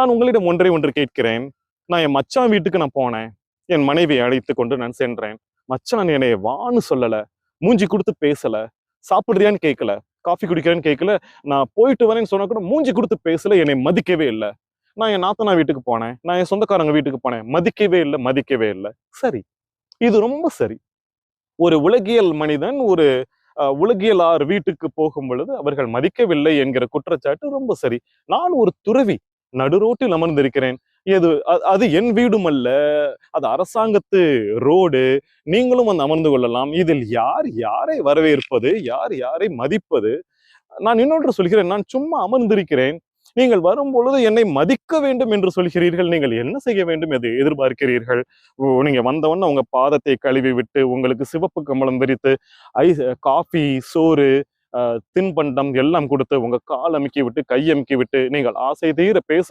நான் உங்களிடம் ஒன்றை ஒன்று கேட்கிறேன். நான் என் மச்சான் வீட்டுக்கு நான் போனேன். என் மனைவியை அழைத்து கொண்டு நான் சென்றேன். மச்சான் என்னை வான்னு சொல்லலை. மூஞ்சி கொடுத்து பேசல. சாப்பிடுறியான்னு கேட்கல காஃபி குடிக்கிறேன்னு கேட்கல நான் போயிட்டு வரேன்னு சொன்னா கூட மூஞ்சி கொடுத்து பேசல. என்னை மதிக்கவே இல்லை. நான் என் நாத்தனா வீட்டுக்கு போனேன். நான் என் சொந்தக்காரங்க வீட்டுக்கு போனேன். மதிக்கவே இல்லை மதிக்கவே இல்லை. சரி. இது ரொம்ப சரி. ஒரு உலகியல் மனிதன் ஒரு அஹ், உலகியலார் வீட்டுக்கு போகும் பொழுது அவர்கள் மதிக்கவில்லை என்கிற குற்றச்சாட்டு ரொம்ப சரி. நான் ஒரு துறவி. நடுரோட்டில் அமர்ந்திருக்கிறேன். எது அது என் வீடும் அல்ல அது அரசாங்கத்து ரோடு. நீங்களும் வந்து அமர்ந்து கொள்ளலாம். இதில் யார் யாரை வரவேற்பது யார் யாரை மதிப்பது? நான் இன்னொன்று சொல்கிறேன். நான் சும்மா அமர்ந்திருக்கிறேன். நீங்கள் வரும் பொழுது என்னை மதிக்க வேண்டும் என்று சொல்கிறீர்கள். நீங்கள் என்ன செய்ய வேண்டும் எது எதிர்பார்க்கிறீர்கள்? ஓ, நீங்க வந்தவொன்னே உங்க பாதத்தை கழுவி விட்டு உங்களுக்கு சிவப்பு கம்பளம் விரித்து ஐஸ் காஃபி சோறு தின்பண்டம் எல்லாம் கொடுத்து உங்க கால் அமுக்கி விட்டு கை அமுக்கி விட்டு நீங்கள் ஆசை தீர பேச